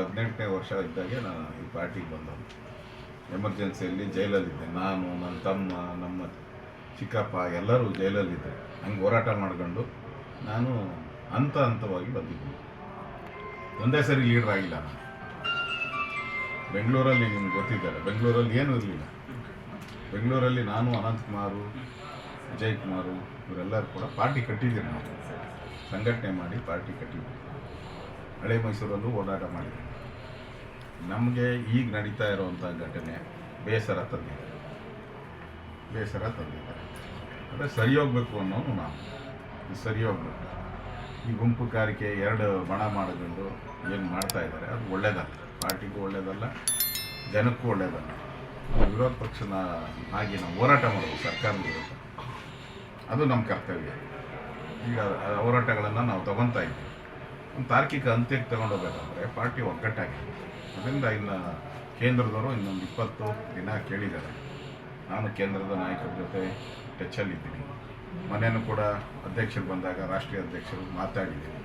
ನನಗೆ ಹದಿನೆಂಟನೇ ವರ್ಷ ಇದ್ದಾಗೆ ನಾನು ಈ ಪಾರ್ಟಿಗೆ ಬಂದವನು. ಎಮರ್ಜೆನ್ಸಿಯಲ್ಲಿ ಜೈಲಲ್ಲಿದ್ದೆ. ನಾನು, ನನ್ನ ತಮ್ಮ, ನಮ್ಮ ಚಿಕ್ಕಪ್ಪ ಎಲ್ಲರೂ ಜೈಲಲ್ಲಿದ್ದೆ ಹಂಗೆ ಹೋರಾಟ ಮಾಡ್ಕೊಂಡು ನಾನು ಹಂತ ಹಂತವಾಗಿ ಬಂದಿದ್ದೀನಿ. ಒಂದೇ ಸರಿ ಲೀಡರ್ ಆಗಿಲ್ಲ ನಾನು. ಬೆಂಗಳೂರಲ್ಲಿ ನಿಮ್ಗೆ ಗೊತ್ತಿದ್ದಾರೆ. ಬೆಂಗಳೂರಲ್ಲಿ ಏನೂ ಇರಲಿಲ್ಲ. ಬೆಂಗಳೂರಲ್ಲಿ ನಾನು ಅನಂತಕುಮಾರು ವಿಜಯ್ ಕುಮಾರು, ಇವರೆಲ್ಲರೂ ಕೂಡ ಪಾರ್ಟಿ ಕಟ್ಟಿದ್ದೀವಿ ನಾವು. ಸಂಘಟನೆ ಮಾಡಿ ಪಾರ್ಟಿ ಕಟ್ಟಿದ್ದೀವಿ. ಹಳೆ ಮೈಸೂರಲ್ಲೂ ಓಡಾಟ ಮಾಡಿದೆ ನಮಗೆ ಈಗ ನಡೀತಾ ಇರುವಂಥ ಘಟನೆ ಬೇಸರ ತಂದಿದೆ ಬೇಸರ ತಂದಿದ್ದಾರೆ. ಅಂದರೆ ಸರಿ ಹೋಗ್ಬೇಕು ಅನ್ನೋನು ನಾವು. ಸರಿ ಹೋಗ್ಬೇಕು. ಈ ಗುಂಪು ಕಾರಿಕೆ ಎರಡು ಬಣ ಮಾಡಿಕೊಂಡು ಏನು ಮಾಡ್ತಾ ಇದ್ದಾರೆ, ಅದು ಒಳ್ಳೇದಲ್ಲ. ಪಾರ್ಟಿಗೂ ಒಳ್ಳೇದಲ್ಲ, ಜನಕ್ಕೂ ಒಳ್ಳೇದಲ್ಲ. ವಿರೋಧ ಪಕ್ಷನ ಆಗಿ ನಾವು ಹೋರಾಟ ಮಾಡಬೇಕು ಸರ್ಕಾರದ ವಿರುದ್ಧ. ಅದು ನಮ್ಮ ಕರ್ತವ್ಯ. ಈಗ ಹೋರಾಟಗಳನ್ನು ನಾವು ತಗೊತಾ ಇದ್ದೀವಿ. ತಾರ್ಕಿಕ ಅಂತ್ಯಕ್ಕೆ ತಗೊಂಡೋಗ್ಬೇಕಂದ್ರೆ ಪಾರ್ಟಿ ಒಗ್ಗಟ್ಟಾಗಿದೆ ಅದರಿಂದ ಇನ್ನು ಕೇಂದ್ರದವರು ಇನ್ನೊಂದು ಇಪ್ಪತ್ತು ದಿನ ಕೇಳಿದ್ದಾರೆ. ನಾನು ಕೇಂದ್ರದ ನಾಯಕರ ಜೊತೆ ಟಚ್ಚಲ್ಲಿದ್ದೀನಿ ಮನೆಯೂ ಕೂಡ ಅಧ್ಯಕ್ಷರು ಬಂದಾಗ ರಾಷ್ಟ್ರೀಯ ಅಧ್ಯಕ್ಷರು ಮಾತಾಡಿದ್ದೀನಿ.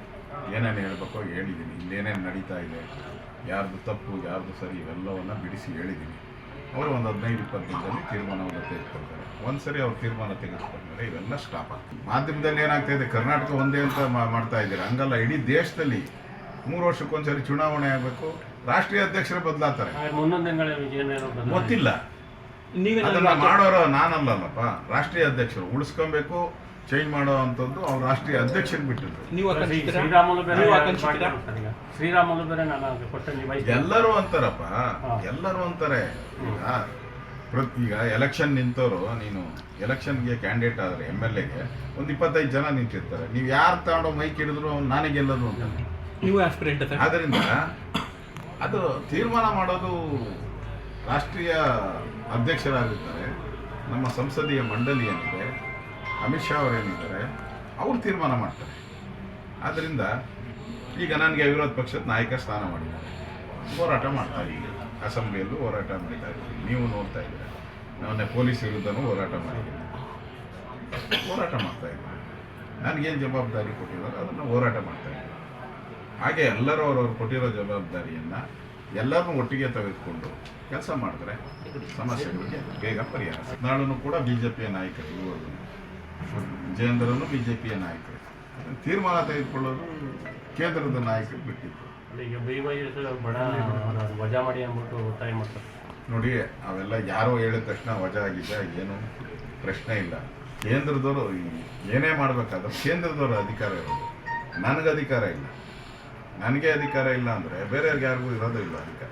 ಏನೇನು ಹೇಳಬೇಕೋ ಹೇಳಿದ್ದೀನಿ. ಇಲ್ಲೇನೇನು ನಡೀತಾ ಇದೆ, ಯಾರ್ದು ತಪ್ಪು, ಯಾರ್ದು ಸರಿ, ಇವೆಲ್ಲವನ್ನು ಬಿಡಿಸಿ ಹೇಳಿದ್ದೀನಿ. ಅವರು ಒಂದು ಹದಿನೈದು ಇಪ್ಪತ್ತು ದಿನದಲ್ಲಿ ತೀರ್ಮಾನವನ್ನು ತೆಗೆದುಕೊಳ್ತಾರೆ. ಒಂದು ಸರಿ ಅವ್ರು ತೀರ್ಮಾನ ತೆಗೆದುಕೊಂಡ್ರೆ ಇವೆಲ್ಲ ಸ್ಟಾಪ್ ಆಗ್ತದೆ. ಮಾಧ್ಯಮದಲ್ಲಿ ಏನಾಗ್ತಾ ಇದೆ? ಕರ್ನಾಟಕ ಒಂದೇ ಅಂತ ಮಾ- ಮಾಡ್ತಾ ಇದ್ದೀರಾ? ಹಂಗಲ್ಲ ಇಡೀ ದೇಶದಲ್ಲಿ ಮೂರು ವರ್ಷಕ್ಕೊಂದ್ಸರಿ ಚುನಾವಣೆ ಆಗಬೇಕು. ರಾಷ್ಟ್ರೀಯ ಅಧ್ಯಕ್ಷರು ಬದಲಾತಾರೆ. ಗೊತ್ತಿಲ್ಲ. ಅದನ್ನ ಮಾಡೋರು ನಾನಲ್ಲಪ್ಪ ರಾಷ್ಟ್ರೀಯ ಅಧ್ಯಕ್ಷರು ಉಳಿಸ್ಕೊಬೇಕು. ಚೇಂಜ್ ಮಾಡೋ ಅಂಥದ್ದು ಅವ್ರು ರಾಷ್ಟ್ರೀಯ ಅಧ್ಯಕ್ಷರ್ ಬಿಟ್ಟಿದ್ರು. ನೀವು ಶ್ರೀ- ಶ್ರೀರಾಮುಲು ಬೇರೆ ಶ್ರೀರಾಮುಲು ಬೇರೆ ನಾನು ಕೊಟ್ಟು ಎಲ್ಲರೂ ಅಂತಾರಪ್ಪ. ಎಲ್ಲರೂ ಅಂತಾರೆ. ಈಗ ಪ್ರತಿ ಈಗ ಎಲೆಕ್ಷನ್ ನಿಂತವರು ನೀನು ಎಲೆಕ್ಷನ್ಗೆ ಕ್ಯಾಂಡಿಡೇಟ್ ಆದರೆ ಎಂ ಎಲ್ ಎಗೆ ಒಂದು ಇಪ್ಪತ್ತೈದು ಜನ ನಿಂತಿರ್ತಾರೆ. ನೀವು ಯಾರು ತಗೊಂಡೋ ಮೈಕ್ ಹಿಡಿದ್ರು ಅವ್ನು ನಾನೇ ಗೆಲ್ಲೋದು ಅಂತ. ನೀವು ಆಸ್ಪಿರೆಂಟ್ ಆದ್ದರಿಂದ ಅದು ತೀರ್ಮಾನ ಮಾಡೋದು ರಾಷ್ಟ್ರೀಯ ಅಧ್ಯಕ್ಷರಾಗಿರ್ತಾರೆ. ನಮ್ಮ ಸಂಸದೀಯ ಮಂಡಳಿ ಏನಿದೆ ಅಮಿತ್ ಶಾ ಅವರೇನಿದ್ದಾರೆ ಅವ್ರು ತೀರ್ಮಾನ ಮಾಡ್ತಾರೆ. ಆದ್ದರಿಂದ ಈಗ ನನಗೆ ವಿರೋಧ ಪಕ್ಷದ ನಾಯಕ ಸ್ಥಾನ ಮಾಡಿದ್ದಾರೆ. ಹೋರಾಟ ಮಾಡ್ತಾರೆ ಈಗ ಅಸೆಂಬ್ಲಿಯಲ್ಲೂ ಹೋರಾಟ ಮಾಡ್ತಾ ಇದ್ದೀವಿ ನೀವು ನೋಡ್ತಾ ಇದ್ದೀರಾ. ನಾನೇ ಪೊಲೀಸ್ ವಿರುದ್ಧನೂ ಹೋರಾಟ ಮಾಡಿದ್ದೀನಿ ಹೋರಾಟ ಮಾಡ್ತಾ ಇದ್ದೀನಿ ನನಗೇನು ಜವಾಬ್ದಾರಿ ಕೊಟ್ಟಿದ್ದಾರೆ, ಅದನ್ನು ಹೋರಾಟ ಮಾಡ್ತಾ ಇದ್ದೀನಿ ಹಾಗೆ ಎಲ್ಲರೂ ಅವ್ರವ್ರು ಕೊಟ್ಟಿರೋ ಜವಾಬ್ದಾರಿಯನ್ನು ಎಲ್ಲರನ್ನೂ ಒಟ್ಟಿಗೆ ತೆಗೆದುಕೊಂಡು ಕೆಲಸ ಮಾಡಿದ್ರೆ ಸಮಸ್ಯೆಗಳಿಗೆ ಬೇಗ ಪರಿಹಾರ ನಾಳೂ ಕೂಡ ಬಿ ಜೆ ಪಿಯ ನಾಯಕರು ಇವರು ವಿಜಯೇಂದ್ರನು ಬಿ ಜೆ ಪಿಯ ನಾಯಕರು. ತೀರ್ಮಾನ ತೆಗೆದುಕೊಳ್ಳೋದು ಕೇಂದ್ರದ ನಾಯಕರು ಬಿಟ್ಟಿತ್ತು ವಜಾ ಮಾಡಿ ಅಂದ್ಬಿಟ್ಟು ಒತ್ತಾಯ ಮಾಡ್ತಾರೆ. ನೋಡಿ ಅವೆಲ್ಲ ಯಾರೋ ಹೇಳಿದ ತಕ್ಷಣ ವಜಾ ಆಗಿದೆ ಏನು ಪ್ರಶ್ನೆ ಇಲ್ಲ. ಕೇಂದ್ರದವರು ಏನೇ ಮಾಡಬೇಕಾದ್ರೆ ಕೇಂದ್ರದವರು ಅಧಿಕಾರ ಇರೋದು. ನನಗೆ ಅಧಿಕಾರ ಇಲ್ಲ. ನನಗೆ ಅಧಿಕಾರ ಇಲ್ಲ ಅಂದರೆ ಬೇರೆಯವ್ರಿಗೆ ಯಾರಿಗೂ ಇರೋದೇ ಇಲ್ಲ ಅಧಿಕಾರ.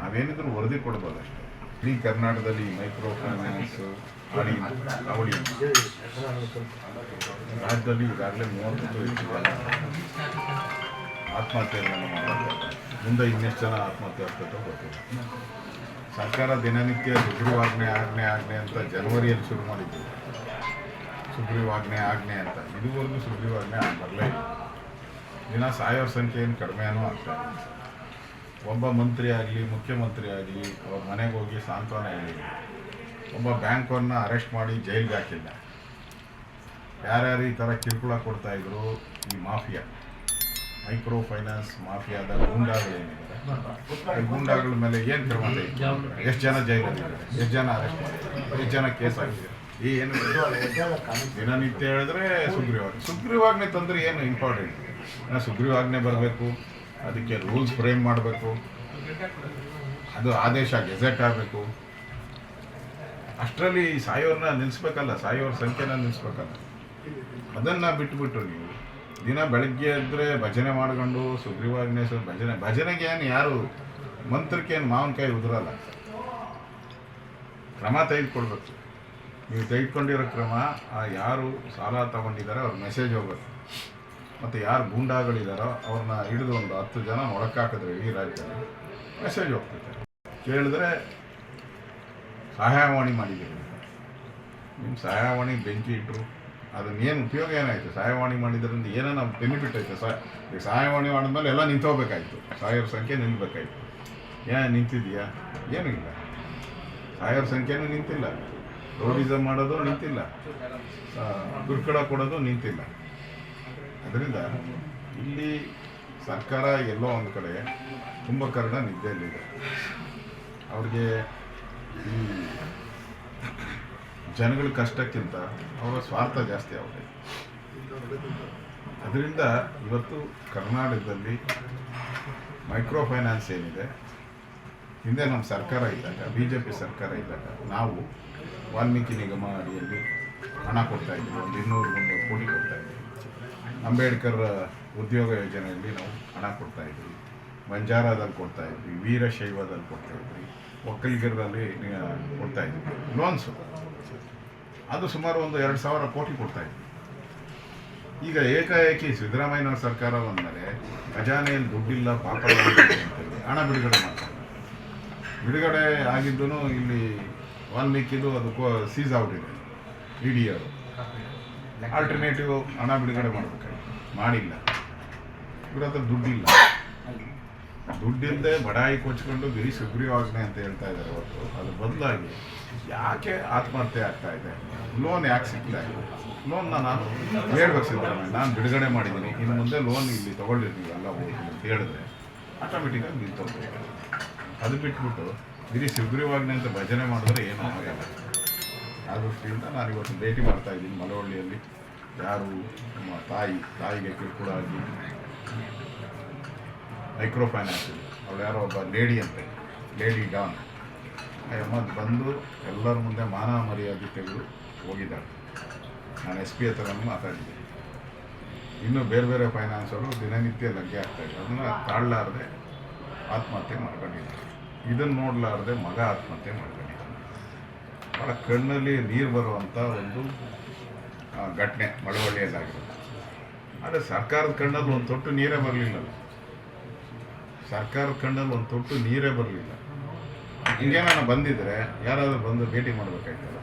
ನಾವೇನಿದ್ರು ವರದಿ ಕೊಡ್ಬೋದು ಅಷ್ಟೇ ಇಡೀ ಕರ್ನಾಟಕದಲ್ಲಿ ಮೈಕ್ರೋ ಫೈನಾನ್ಸ್ ಅವಳಿ. ರಾಜ್ಯದಲ್ಲಿ ಈಗಾಗಲೇ ಮೂವತ್ತು ಆತ್ಮಹತ್ಯೆಗಳನ್ನು ಮಾಡಲಾಗ್ತದೆ ಮುಂದೆ ಇನ್ನೆಷ್ಟು ಜನ ಆತ್ಮಹತ್ಯೆ ಆಗ್ತಾ ಗೊತ್ತಿಲ್ಲ. ಸರ್ಕಾರ ದಿನನಿತ್ಯ ಸುಗ್ರೀವಾಜ್ಞೆ, ಆಜ್ಞೆ ಆಜ್ಞೆ ಅಂತ ಜನವರಿಯಲ್ಲಿ ಶುರು ಮಾಡಿದ್ದು. ಸುಗ್ರೀವಾಜ್ಞೆ, ಆಜ್ಞೆ ಅಂತ. ಇದುವರೆಗೂ ಸುಗ್ರೀವಾಜ್ಞೆ ಬರಲೇ ಇಲ್ಲ. ದಿನ ಸಾಯೋರ ಸಂಖ್ಯೆ ಏನು ಕಡಿಮೆನೂ ಆಗ್ತಾ ಇದೆ ಒಬ್ಬ ಮಂತ್ರಿ ಆಗಲಿ, ಮುಖ್ಯಮಂತ್ರಿ ಆಗಲಿ, ಅವ್ರ ಮನೆಗೆ ಹೋಗಿ ಸಾಂತ್ವನ ಹೇಳಿಲ್ಲ ಒಬ್ಬ ಬ್ಯಾಂಕವ್ರನ್ನ ಅರೆಸ್ಟ್ ಮಾಡಿ ಜೈಲಿಗೆ ಹಾಕಿಲ್ಲ ಯಾರ್ಯಾರು ಈ ಥರ ಕಿರುಕುಳ ಕೊಡ್ತಾ ಇದ್ರು? ಈ ಮಾಫಿಯಾ. ಮೈಕ್ರೋ ಫೈನಾನ್ಸ್ ಮಾಫಿಯಾದ ಗೂಂಡಾಗಳೇನಿದ್ದಾರೆ ಈ ಗೂಂಡಾಗಳ ಮೇಲೆ ಏನು ಕ್ರಮ ಎಷ್ಟು ಜನ ಜೈಲಲ್ಲಿದ್ದಾರೆ? ಎಷ್ಟು ಜನ ಅರೆಸ್ಟ್ ಮಾಡಿದ್ದಾರೆ? ಎಷ್ಟು ಜನ ಕೇಸ್ ಆಗಿದೆ ಏನು ದಿನನಿತ್ಯ ಹೇಳಿದ್ರೆ ಸುಗ್ರೀವಾಜ್ಞೆ. ಸುಗ್ರೀವಾಜ್ಞೆ ತಂದ್ರೆ ಏನು ಇಂಪಾರ್ಟೆಂಟ್ ಸುಗ್ರೀವಾಜ್ಞೆ ಬರಬೇಕು. ಅದಕ್ಕೆ ರೂಲ್ಸ್ ಫ್ರೇಮ್ ಮಾಡಬೇಕು. ಅದು ಆದೇಶ ಗೆಜೆಟ್ ಆಗಬೇಕು ಅಷ್ಟರಲ್ಲಿ ಸಾಯೋರನ್ನ ನಿಲ್ಲಿಸ್ಬೇಕಲ್ಲ ಸಾಯೋರ ಸಂಖ್ಯೆನ ನಿಲ್ಲಿಸ್ಬೇಕಲ್ಲ ಅದನ್ನು ಬಿಟ್ಬಿಟ್ಟು ನೀವು. ದಿನ ಬೆಳಗ್ಗೆ ಎದ್ದರೆ ಭಜನೆ ಮಾಡ್ಕೊಂಡು ಸುಗ್ರೀವಾಜ್ಞೇಶ್ವರ ಭಜನೆ ಭಜನೆಗೆ ಏನು ಯಾರು ಮಂತ್ರಕ್ಕೆ ಏನು ಮಾವಿನಕಾಯಿ ಉದುರಲ್ಲ. ಕ್ರಮ ತೆಗೆದುಕೊಳ್ಬೇಕು. ನೀವು ತೆಗೆದುಕೊಂಡಿರೋ ಕ್ರಮ, ಆ ಯಾರು ಸಾಲ ತಗೊಂಡಿದ್ದಾರೆ ಅವ್ರ ಮೆಸೇಜ್ ಹೋಗುತ್ತೆ ಮತ್ತು ಯಾರು ಗೂಂಡಾಗಳಿದ್ದಾರೋ ಅವ್ರನ್ನ ಹಿಡಿದು ಒಂದು ಹತ್ತು ಜನ ಒಳಕಾಕಿದ್ರೆ ಈ ರಾಜ್ಯದಲ್ಲಿ, ಮೆಸೇಜ್ ಹೋಗ್ತೈತೆ ಕೇಳಿದ್ರೆ ಸಹಾಯವಾಣಿ ಮಾಡಿದ್ದೀರಿ ನಿಮ್ಮ ಸಹಾಯವಾಣಿ ಬೆಂಕಿ ಇಟ್ಟರು ಅದನ್ನ ಏನು ಉಪಯೋಗ ಏನಾಯಿತು? ಸಹಾಯವಾಣಿ ಮಾಡಿದ್ರಿಂದ ಏನೇನು ಬೆನಿಫಿಟ್ ಐತೆ ಸಹ ಈಗ ಸಹಾಯವಾಣಿ ಮಾಡಿದ್ಮೇಲೆ ಎಲ್ಲ ನಿಂತೋಗ್ಬೇಕಾಯ್ತು ಸಾವಿರ ಸಂಖ್ಯೆ ನಿಲ್ಲಬೇಕಾಯ್ತು ಏನು ನಿಂತಿದೆಯಾ? ಏನೂ ಇಲ್ಲ. ಸಾವಿರ ಸಂಖ್ಯೆನೂ ನಿಂತಿಲ್ಲ. ರೋಡಿಸಮ್ ಮಾಡೋದು ನಿಂತಿಲ್ಲ. ದುರ್ಕಡ ಕೊಡೋದು ನಿಂತಿಲ್ಲ. ಅದರಿಂದ ಇಲ್ಲಿ ಸರ್ಕಾರ ಎಲ್ಲೋ ಒಂದು ಕಡೆ ಕುಂಭಕರ್ಣ ನಿದ್ದೆಯಲ್ಲಿದೆ. ಅವ್ರಿಗೆ ಈ ಜನಗಳ ಕಷ್ಟಕ್ಕಿಂತ ಅವರ ಸ್ವಾರ್ಥ ಜಾಸ್ತಿ ಆಗಿದೆ. ಅದರಿಂದ ಇವತ್ತು ಕರ್ನಾಟಕದಲ್ಲಿ ಮೈಕ್ರೋ ಫೈನಾನ್ಸ್ ಏನಿದೆ, ಹಿಂದೆ ನಮ್ಮ ಸರ್ಕಾರ ಇದ್ದಾಗ ಬಿ ಜೆ ಪಿ ಸರ್ಕಾರ ಇದ್ದಾಗ ನಾವು ವಾಲ್ಮೀಕಿ ನಿಗಮ ಅಡಿಯಲ್ಲಿ ಹಣ ಕೊಡ್ತಾ ಇದ್ವಿ, ಒಂದು ಇನ್ನೂರು ಮುನ್ನೂರು ಕೋಟಿ ಕೊಡ್ತಾ ಇದ್ವಿ. ಅಂಬೇಡ್ಕರ್ ಉದ್ಯೋಗ ಯೋಜನೆಯಲ್ಲಿ ನಾವು ಹಣ ಕೊಡ್ತಾ ಇದ್ವಿ. ಬಂಜಾರಾದಲ್ಲಿ ಕೊಡ್ತಾ ಇದ್ವಿ ವೀರಶೈವದಲ್ಲಿ ಕೊಡ್ತಾ ಇದ್ವಿ, ಒಕ್ಕಲಿಗರಲ್ಲಿ ಕೊಡ್ತಾಯಿದ್ವಿ ಲೋನ್ಸು ಅದು ಸುಮಾರು ಒಂದು ಎರಡು ಸಾವಿರ ಕೋಟಿ ಕೊಡ್ತಾ ಇದ್ವಿ. ಈಗ ಏಕಾಏಕಿ ಸಿದ್ದರಾಮಯ್ಯನವ್ರ ಸರ್ಕಾರ ಬಂದಮೇಲೆ ಖಜಾನೆಯಲ್ಲಿ ದುಡ್ಡಿಲ್ಲ, ಪಾಪ ಹಣ ಬಿಡುಗಡೆ ಮಾಡ್ತಾರೆ ಬಿಡುಗಡೆ ಆಗಿದ್ದು ಇಲ್ಲಿ ವಾಲ್ಮೀಕಿದು ಅದು ಸೀಸ್ ಆಗ್ಬಿಟ್ಟಿದೆ ಇ ಡಿ ಆಲ್ಟರ್ನೇಟಿವ್ ಹಣ ಬಿಡುಗಡೆ ಮಾಡಬೇಕಾಗಿತ್ತು ಮಾಡಿಲ್ಲ. ಇವ್ರ ಹತ್ರ ದುಡ್ಡಿಲ್ಲ. ದುಡ್ಡಿಲ್ಲದೆ ಬಡಾಯಿ ಕೊಚ್ಕೊಂಡು ಬಿರಿ ಸುಗ್ರೀವಾಜ್ಞೆ ಅಂತ ಹೇಳ್ತಾ ಇದ್ದಾರೆ ಹೊರತು. ಅದು ಬದಲಾಗಿ ಯಾಕೆ ಆತ್ಮಹತ್ಯೆ ಆಗ್ತಾ ಇದೆ? ಲೋನ್ ಯಾಕೆ ಸಿಗ್ತಾ ಇದೆ? ನಾನು ಹೇಳ್ಬೇಕು ನಾನು ಬಿಡುಗಡೆ ಮಾಡಿದ್ದೀನಿ. ಇನ್ನು ಮುಂದೆ ಲೋನ್ ಇಲ್ಲಿ ತೊಗೊಂಡಿರ್ತೀವಿ ಎಲ್ಲ ಹೋಗಿ ಅಂತ ಹೇಳಿದ್ರೆ ಆಟೋಮೆಟಿಕ್ಕಾಗಿ ನಿಂತೋಗ್ತೀವಿ ಅದು ಬಿಟ್ಬಿಟ್ಟು ಗಿರಿ ಸುಗ್ರೀವಾಜ್ಞೆ ಅಂತ ಭಜನೆ ಮಾಡಿದ್ರೆ ಏನೂ ಆಗಲ್ಲ. ಆ ದೃಷ್ಟಿಯಿಂದ ನಾನು ಇವತ್ತು ಭೇಟಿ ಮಾಡ್ತಾ ಇದ್ದೀನಿ ಮಳವಳ್ಳಿಯಲ್ಲಿ ಯಾರು ನಮ್ಮ ತಾಯಿ, ತಾಯಿಗೆ ಕಿರುಕುಳ ಆಗಿ ಮೈಕ್ರೋ ಫೈನಾನ್ಸ್ ಅವಳು ಯಾರೋ ಒಬ್ಬ ಲೇಡಿ ಅಂತೆ. ಲೇಡಿ ಡಾನ್ ಅಮ್ಮ ಬಂದು ಎಲ್ಲರ ಮುಂದೆ ಮಾನವ ಮರ್ಯಾದೆ ತೆಗೆದು ಹೋಗಿದ್ದಾಳೆ. ನಾನು ಎಸ್ ಪಿ ಹತ್ರ ಮಾತಾಡಿದ್ದೆ. ಇನ್ನೂ ಬೇರೆ ಬೇರೆ ಫೈನಾನ್ಸ್ ಅವರು ದಿನನಿತ್ಯ ಲಗ್ಗೆ ಆಗ್ತಾಯಿದೆ ಅದನ್ನು ತಾಳ್ಲಾರದೆ ಆತ್ಮಹತ್ಯೆ ಮಾಡ್ಕೊಂಡಿದ್ದಾರೆ. ಇದನ್ನು ನೋಡಲಾರದೆ ಮಗ ಆತ್ಮಹತ್ಯೆ ಮಾಡ್ಕೊಂಡಿದ್ದಾನೆ. ಭಾಳ ಕಣ್ಣಲ್ಲಿ ನೀರು ಬರುವಂಥ ಒಂದು ಘಟನೆ ಮಳವಳ್ಳಿಯಲ್ಲಾಗಿರೋದು ಆದರೆ ಸರ್ಕಾರದ ಕಣ್ಣಲ್ಲಿ ಒಂದು ತೊಟ್ಟು ನೀರೇ ಬರಲಿಲ್ಲಲ್ಲ. ಸರ್ಕಾರದ ಕಣ್ಣಲ್ಲಿ ಒಂದು ತೊಟ್ಟು ನೀರೇ ಬರಲಿಲ್ಲ. ಹಿಂಗೇನಾರು ಬಂದಿದ್ದರೆ ಯಾರಾದರೂ ಬಂದು ಭೇಟಿ ಮಾಡಬೇಕಾಯ್ತಲ್ಲ.